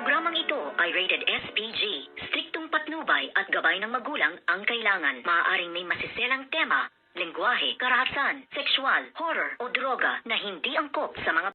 Programang ito ay rated SPG. Striktong patnubay at gabay ng magulang ang kailangan. Maaaring may masiselang tema, lengguwahe, karahasan, sexual, horror o droga na hindi angkop sa mga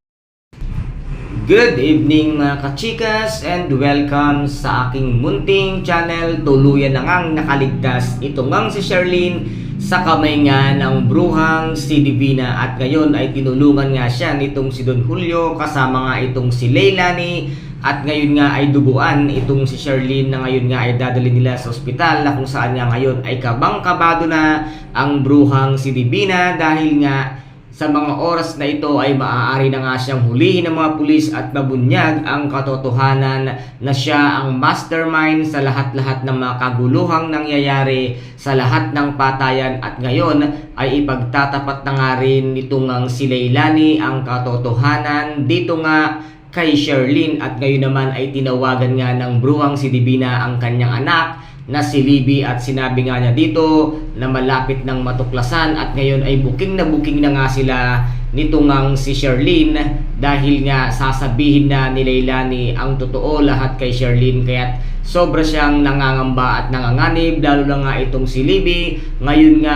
Good evening mga kachikas and welcome sa aking munting channel Tuluyan na ngang nakaligtas Ito ngang si Charlene sa kamay nga ng bruhang si Divina. At ngayon ay tinulungan nga siya nitong si Don Julio kasama nga itong si Leilani At ngayon nga ay duguan itong si Charlene na ngayon nga ay dadali nila sa ospital Na kung saan nga ngayon ay kabang-kabado na ang bruhang si Divina Dahil nga sa mga oras na ito ay maaari na nga siyang hulihin ng mga pulis at mabunyag ang katotohanan na siya ang mastermind sa lahat-lahat ng mga kaguluhang nangyayari sa lahat ng patayan at ngayon ay ipagtatapat na nga rin nitong ang si Leilani ang katotohanan. Dito nga kay Sherlyn at ngayon naman ay tinawagan nga ng bruhang si Divina ang kanyang anak na si Libby at sinabi nga niya dito na malapit ng matuklasan at ngayon ay booking na booking na nga sila nito ngang si Sherlyn dahil nga sasabihin na ni Leilani ang totoo lahat kay Sherlyn. Kaya sobra siyang nangangamba at nanganganib lalo na nga itong si Libby. Ngayon nga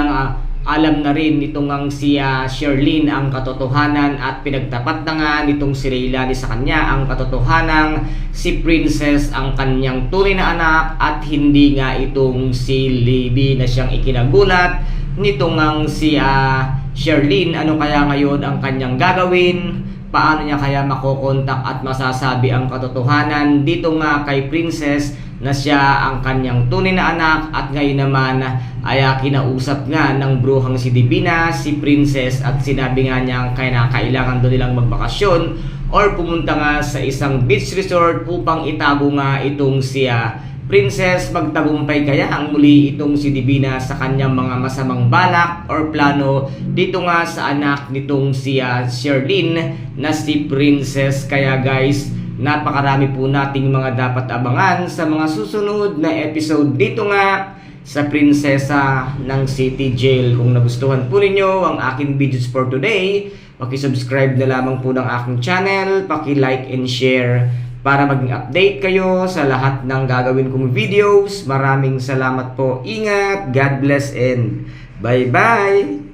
alam na rin nitong ang si ah, Sherlyn ang katotohanan at pinagtapat na nga nitong si Leilani sa kanya ang katotohanan si Princess ang kanyang tunay na anak at hindi nga itong si Libby na siyang ikinagulat nitong ang si ah, Sherlyn. Ano kaya ngayon ang kanyang gagawin? Paano niya kaya makokontak at masasabi ang katotohanan? Dito nga kay Princess na siya ang kanyang tunay na anak at ngayon naman ay kinausap nga ng bruhang si Divina, si Princess at sinabi nga niya kailangan doon nilang magbakasyon or pumunta nga sa isang beach resort upang itago nga itong si ah, Princess magtagumpay kaya ang muli itong si Divina sa kanyang mga masamang balak or plano dito nga sa anak nitong si Sherlyn na si Princess. Kaya guys napakarami po nating mga dapat abangan sa mga susunod na episode dito nga sa Prinsesa ng City Jail. Kung nagustuhan po ninyo ang aking videos for today, paki-subscribe na lamang po ng aking channel, paki-like and share para maging update kayo sa lahat ng gagawin kong videos. Maraming salamat po. Ingat, God bless and bye-bye!